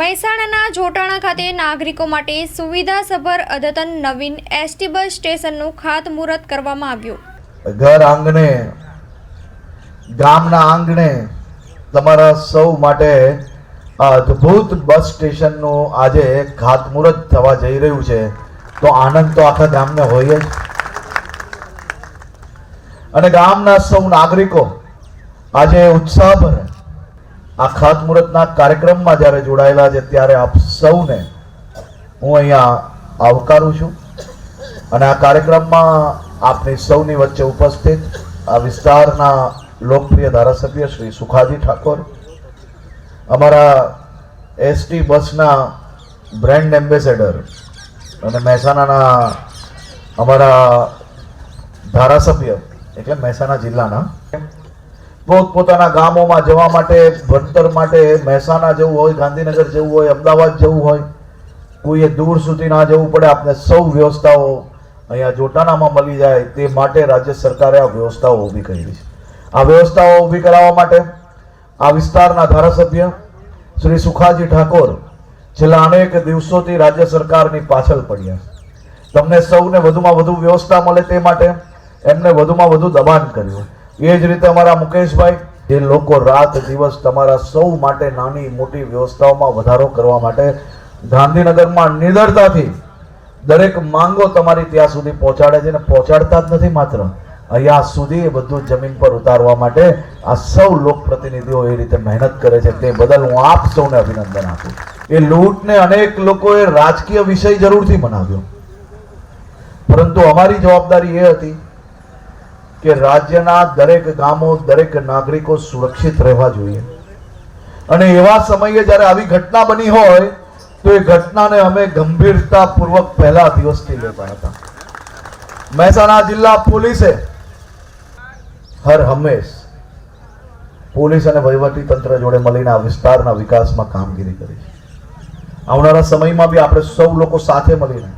મહેસાણાના જોટાણા ખાતે નાગરિકો માટે સુવિધાસભર અદ્યતન નવીન એસટી બસ સ્ટેશનનું ખાતમુહૂર્ત કરવામાં આવ્યું. ઘર આંગણે, ગામના આંગણે તમારા સૌ માટે અદ્ભુત બસ સ્ટેશનનું આજે ખાતમુહૂર્ત થવા જઈ રહ્યું છે. તો આનંદ તો આખા ગામને હોય જ. અને ગામના સૌ નાગરિકો આજે ઉત્સાહભર આ ખાતમુહૂર્તના કાર્યક્રમમાં જ્યારે જોડાયેલા છે, ત્યારે આપ સૌને હું અહીંયા આવકારું છું અને આ કાર્યક્રમમાં આપની સૌની વચ્ચે ઉપસ્થિત આ વિસ્તારના લોકપ્રિય ધારાસભ્ય શ્રી સુખાજી ઠાકોર, અમારા એસટી બસના બ્રાન્ડ એમ્બેસેડર અને મહેસાણાના અમારા ધારાસભ્ય, એટલે મહેસાણા જિલ્લાના પોતપોતાના ગામોમાં જવા માટે, ભણતર માટે, મહેસાણા જવું હોય, ગાંધીનગર જવું હોય, અમદાવાદ જવું હોય, કોઈએ દૂર સુધી ના જવું પડે આપણે સૌ વ્યવસ્થાઓ અહીંયા જોટાણામાં મળી જાય, તે માટે રાજ્ય સરકારે આ વ્યવસ્થાઓ ઊભી કરી છે. આ વ્યવસ્થાઓ ઊભી કરાવવા માટે આ વિસ્તારના ધારાસભ્ય શ્રી સુખાજી ઠાકોર છેલ્લા અનેક દિવસોથી રાજ્ય સરકારની પાછળ પડ્યા તમને સૌને વધુમાં વધુ વ્યવસ્થા મળે તે માટે એમને વધુમાં વધુ દબાણ કર્યું. એ જ રીતે અમારા મુકેશભાઈ, જે લોકો રાત દિવસ તમારા સૌ માટે નાની મોટી વ્યવસ્થાઓમાં વધારો કરવા માટે ગાંધીનગરમાં નિડરતાથી દરેક માંગો તમારી ત્યાં સુધી પહોંચાડે છે અને પહોંચાડતા જ નથી માત્ર. અહીંયા સુધી એ બધું જમીન પર ઉતારવા માટે આ સૌ લોકપ્રતિનિધિઓ એ રીતે મહેનત કરે છે તે બદલ હું આપ સૌને અભિનંદન આપું એ લૂંટને અનેક લોકોએ રાજકીય વિષય જરૂરથી બનાવ્યો પરંતુ અમારી જવાબદારી એ હતી કે રાજ્યના દરેક ગામો, દરેક નાગરિકો સુરક્ષિત રહેવા જોઈએ. અને એવા સમયે જ્યારે આવી ઘટના બની હોય, તો એ ઘટનાને અમે ગંભીરતા પૂર્વક પહેલા દિવસથી લેતા હતા. મહેસાણા જિલ્લા પોલીસે હર હંમેશ પોલીસ અને વહીવટી તંત્ર જોડે મળીને આ વિસ્તારના વિકાસમાં કામગીરી કરી. છે આવનારા સમયમાં બી આપણે સૌ લોકો સાથે મળીને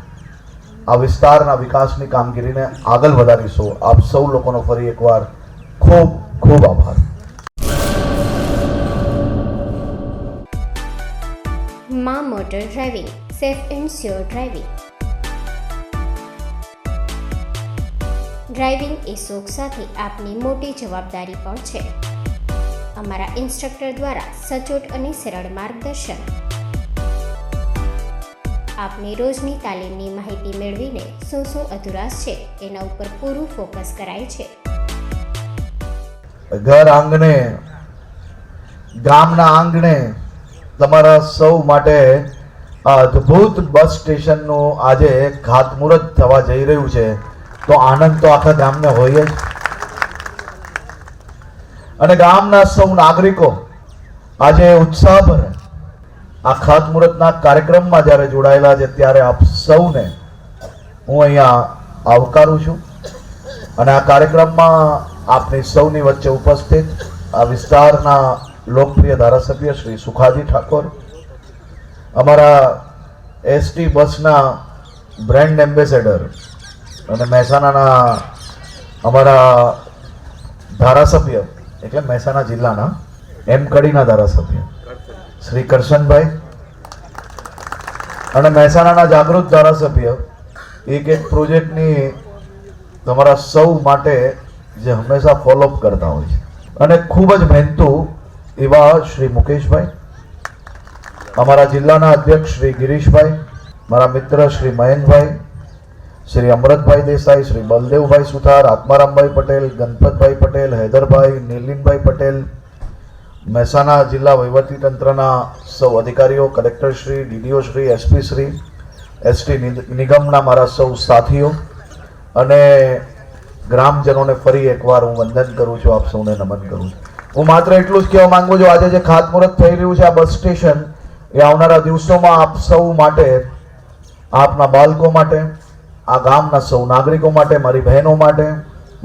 આ વિસ્તારના વિકાસની કામગીરીને આગળ વધારીશું. આપ સૌ લોકોનો ફરી એકવાર ખૂબ ખૂબ આભાર. મા motor driving, safe and sure driving. Driving એ શોખ સાથે આપની મોટી જવાબદારી પણ છે. અમારા ઇન્સ્ટ્રક્ટર દ્વારા સચોટ અને સરળ માર્ગદર્શન. આપની રોજની તાલીમની માહિતી મેળવીને શું શું અધુરાશ છે એના ઉપર પૂરું ફોકસ કરાય છે. ઘર આંગણે, ગામના આંગણે તમારા સૌ માટે અદ્ભુત બસ સ્ટેશનનું આજે ખાતમુહૂર્ત થવા જઈ રહ્યું છે. તો આનંદ તો આખા ગામને હોય જ. અને ગામના સૌ નાગરિકો આજે ઉત્સાહભર આ ખાતમુહૂર્તના કાર્યક્રમમાં જ્યારે જોડાયેલા છે, ત્યારે આપ સૌને હું અહીંયા આવકારું છું અને આ કાર્યક્રમમાં આપની સૌની વચ્ચે ઉપસ્થિત આ વિસ્તારના લોકપ્રિય ધારાસભ્ય શ્રી સુખાજી ઠાકોર, અમારા એસટી બસના બ્રાન્ડ એમ્બેસેડર અને મહેસાણાના અમારા ધારાસભ્ય, એટલે મહેસાણા જિલ્લાના, એમ કડીના ધારાસભ્ય. શ્રી કરશનભાઈ. અને મહેસાણાના જાગૃત ધારાસભ્ય, એક એક પ્રોજેક્ટની તમારા સૌ માટે જે હંમેશા ફોલોઅપ કરતા હોય છે. અને ખૂબ જ મહેનતુ એવા શ્રી મુકેશભાઈ, અમારા જિલ્લાના અધ્યક્ષ શ્રી ગિરીશભાઈ, મારા મિત્ર શ્રી મયંકભાઈ શ્રી અમૃતભાઈ દેસાઈ, શ્રી બલદેવભાઈ સુથાર, આત્મારામભાઈ પટેલ, ગણપતભાઈ પટેલ, હૈદરભાઈ નીલિનભાઈ પટેલ મહેસાણા જિલ્લા વહીવટી તંત્રના સૌ અધિકારીઓ, collector Shri, DDO Shri, SP Shri, ST નિગમના મારા સૌ સાથીઓ અને ગ્રામજનોને ફરી એકવાર હું વંદન કરું છું, આપ સૌને નમન કરું છું. હું માત્ર એટલું જ કહેવા માંગુ છું, આજે જે ખાતમુહૂર્ત થઈ રહ્યું છે આ બસ સ્ટેશન, એ આવનારા દિવસોમાં આપ સૌ માટે, આપના બાળકો માટે, આ ગામના સૌ નાગરિકો માટે, મારી બહેનો માટે,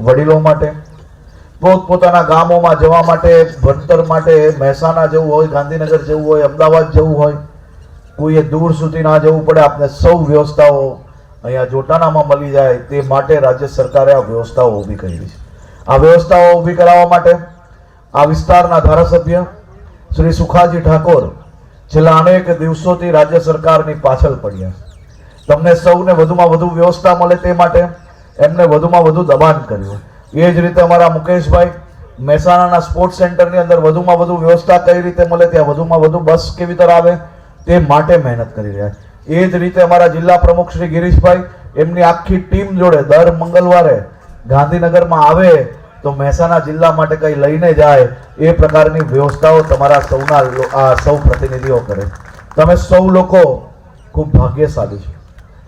વડીલો માટે પોતપોતાના ગામોમાં જવા માટે, ભણતર માટે, મહેસાણા જવું હોય, ગાંધીનગર જવું હોય, અમદાવાદ જવું હોય, કોઈએ દૂર સુધી ના જવું પડે, આપને સૌ વ્યવસ્થાઓ અહીંયા જોટાણામાં મળી જાય તે માટે રાજ્ય સરકારે આ વ્યવસ્થાઓ ઊભી કરી છે. આ વ્યવસ્થાઓ ઊભી કરાવવા માટે આ વિસ્તારના ધારાસભ્ય શ્રી સુખાજી ઠાકોર છેલ્લા અનેક દિવસોથી રાજ્ય સરકારની પાછળ પડ્યા તમને સૌને વધુમાં વધુ વ્યવસ્થા મળે તે માટે એમને વધુમાં વધુ દબાણ કર્યું. એ જ રીતે અમારા મુકેશભાઈ મહેસાણાના સ્પોર્ટ્સ સેન્ટરની અંદર વધુમાં વધુ વ્યવસ્થા કઈ રીતે મળે, ત્યાં વધુમાં વધુ બસ કેવી તરફ આવે, તે માટે મહેનત કરી રહ્યા એ જ રીતે અમારા જિલ્લા પ્રમુખ શ્રી ગિરીશભાઈ, એમની આખી ટીમ જોડે દર મંગળવારે ગાંધીનગરમાં આવે તો મહેસાણા જિલ્લા માટે કંઈ લઈને જાય, એ પ્રકારની વ્યવસ્થાઓ તમારા સૌના આ સૌ પ્રતિનિધિઓ કરે. તમે સૌ લોકો ખૂબ ભાગ્યશાળી છો.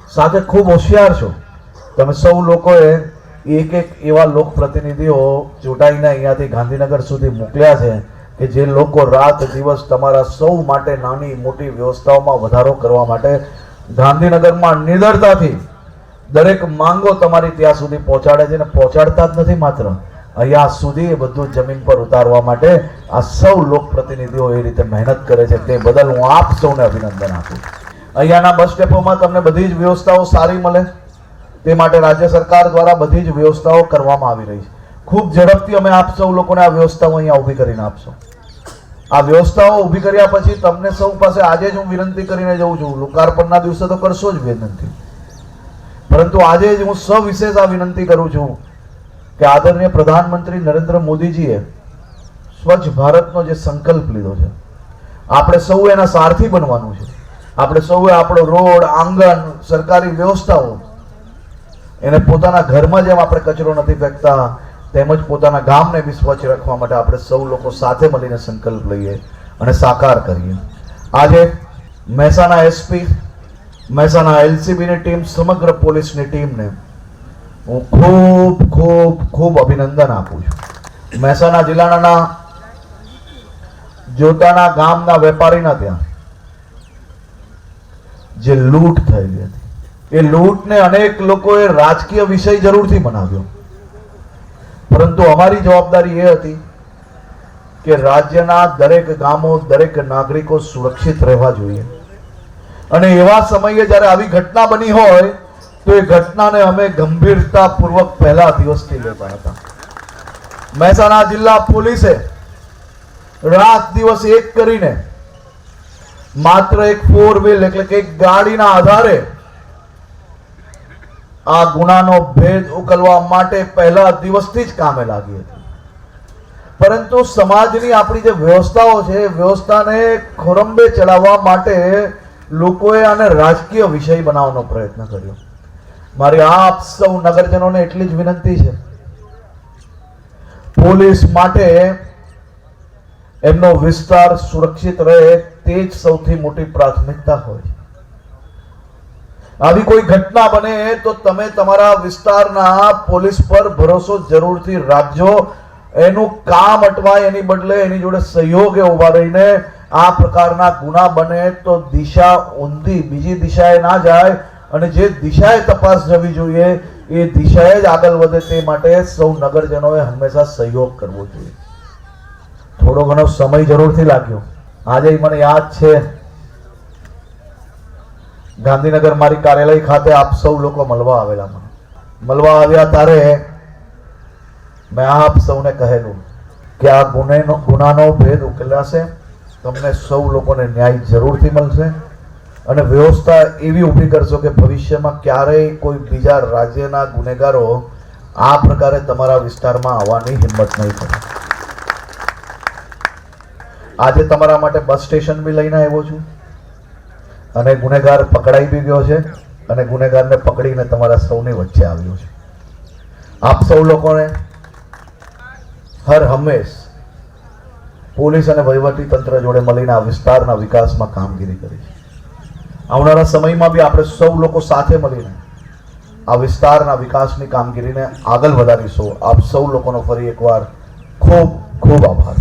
સાથે ખૂબ હોશિયાર છો. તમે સૌ લોકોએ એક એક એવા લોકપ્રતિનિધિઓ ચૂંટાઈને અહીંયાથી ગાંધીનગર સુધી મોકલ્યા છે કે જે લોકો રાત દિવસ તમારા સૌ માટે નાની મોટી વ્યવસ્થાઓમાં વધારો કરવા માટે ગાંધીનગરમાં નિડરતાથી દરેક માંગો તમારી ત્યાં સુધી પહોંચાડે છે અને પહોંચાડતા જ નથી માત્ર. અહીંયા સુધી એ બધું જમીન પર ઉતારવા માટે આ સૌ લોકપ્રતિનિધિઓ એ રીતે મહેનત કરે છે તે બદલ હું આપ સૌને અભિનંદન આપું. અહીંયાના બસ સ્ટેપોમાં તમને બધી જ વ્યવસ્થાઓ સારી મળે. તે માટે રાજ્ય સરકાર દ્વારા બધી જ વ્યવસ્થાઓ કરવામાં આવી રહી છે. ખૂબ ઝડપથી અમે આપ સૌ લોકોને આ વ્યવસ્થાઓ અહીંયા ઊભી કરીને આપશો. આ વ્યવસ્થાઓ ઊભી કર્યા પછી તમને સૌ પાસે આજે જ હું વિનંતી કરીને જઉં છું, લોકાર્પણના દિવસે તો કરશો જ વિનંતી. પરંતુ આજે જ હું સવિશેષ આ વિનંતી કરું છું કે આદરણીય પ્રધાનમંત્રી નરેન્દ્ર મોદીજીએ સ્વચ્છ ભારતનો જે સંકલ્પ લીધો છે, આપણે સૌ એના સારથી બનવાનું છે. આપણે સૌએ આપણો રોડ, આંગણ, સરકારી વ્યવસ્થાઓ એને પોતાના ઘરમાં જેમ આપણે કચરો નથી ફેંકતા તેમજ પોતાના ગામને બી સ્વચ્છ રાખવા માટે આપણે સૌ લોકો સાથે મળીને સંકલ્પ લઈએ અને સાકાર કરીએ. આજે મહેસાણા એસપી મહેસાણા એલસીબીની ટીમ, સમગ્ર પોલીસની ટીમને હું ખૂબ ખૂબ ખૂબ અભિનંદન આપું છું. મહેસાણા જિલ્લાના જોતાના ગામના વેપારીના ત્યાં જે લૂંટ થયેલી હતી. એ લૂંટને અનેક લોકોએ રાજકીય વિષય જરૂરથી બનાવ્યો. પરંતુ અમારી જવાબદારી એ હતી કે રાજ્યના દરેક ગામો, દરેક નાગરિકો સુરક્ષિત રહેવા જોઈએ. અને એવા સમયે જ્યારે આવી ઘટના બની હોય, તો એ ઘટનાને અમે ગંભીરતાપૂર્વક પહેલા દિવસથી લેતા હતા. મહેસાણા જિલ્લા પોલીસે રાત દિવસ એક કરીને માત્ર એક ફોર વ્હીલ એટલે કે એક ગાડીના આધારે આ ગુનાનો ભેદ ઉકલવા માટે પહેલા દિવસથી જ કામે લાગી હતી. પરંતુ સમાજની આપણી જે વ્યવસ્થાઓ છે વ્યવસ્થાને ખોરંબે ચડાવવા માટે લોકોએ આને રાજકીય વિષય બનાવવાનો પ્રયત્ન કર્યો. મારી આપ સૌ નગરજનોને એટલી જ વિનંતી છે. પોલીસ માટે એમનો વિસ્તાર સુરક્ષિત રહે તે જ સૌથી મોટી પ્રાથમિકતા હોય આવી કોઈ ઘટના બને તો તમે તમારા વિસ્તારના પોલીસ પર ભરોસો જરૂરથી રાખજો. એનું કામ અટવાય એની બદલે એની જોડે સહયોગે ઊભા રહીને આ પ્રકારના ગુના બને તો દિશા ઊંધી, બીજી દિશાએ ના જાય અને જે દિશાએ તપાસ જવી જોઈએ એ દિશાએ જ આગળ વધે તે માટે સૌ નગરજનોએ હંમેશા સહયોગ કરવો જોઈએ. થોડો ઘણો સમય જરૂરથી લાગ્યો. આજે મને યાદ છે ગાંધીનગર મારી કાર્યાલય ખાતે આપ સૌ લોકો મળવા આવેલા મને. મળવા આવ્યા ત્યારે મેં આપ સૌને કહેલું કે આ ગુનેનો ગુનાનો ભેદ ઉકેલાશે, તમને સૌ લોકોને ન્યાય જરૂરથી મળશે અને વ્યવસ્થા એવી ઊભી કરશો કે ભવિષ્યમાં ક્યારેય કોઈ બીજા રાજ્યના ગુનેગારો આ પ્રકારે તમારા વિસ્તારમાં આવવાની હિંમત નહીં કરે. આજે તમારા માટે બસ સ્ટેશન બી લઈને આવ્યો છું. અને ગુનેગાર પકડાઈ બી ગયો છે અને ગુનેગારને પકડીને તમારા સૌની વચ્ચે આવ્યો છે. આપ સૌ લોકોને હર હંમેશ પોલીસ અને વહીવટી તંત્ર જોડે મળીને આ વિસ્તારના વિકાસમાં કામગીરી કરી છે. આવનારા સમયમાં બી આપણે સૌ લોકો સાથે મળીને આ વિસ્તારના વિકાસની કામગીરીને આગળ વધારીશું. આપ સૌ લોકોનો ફરી એકવાર ખૂબ ખૂબ આભાર.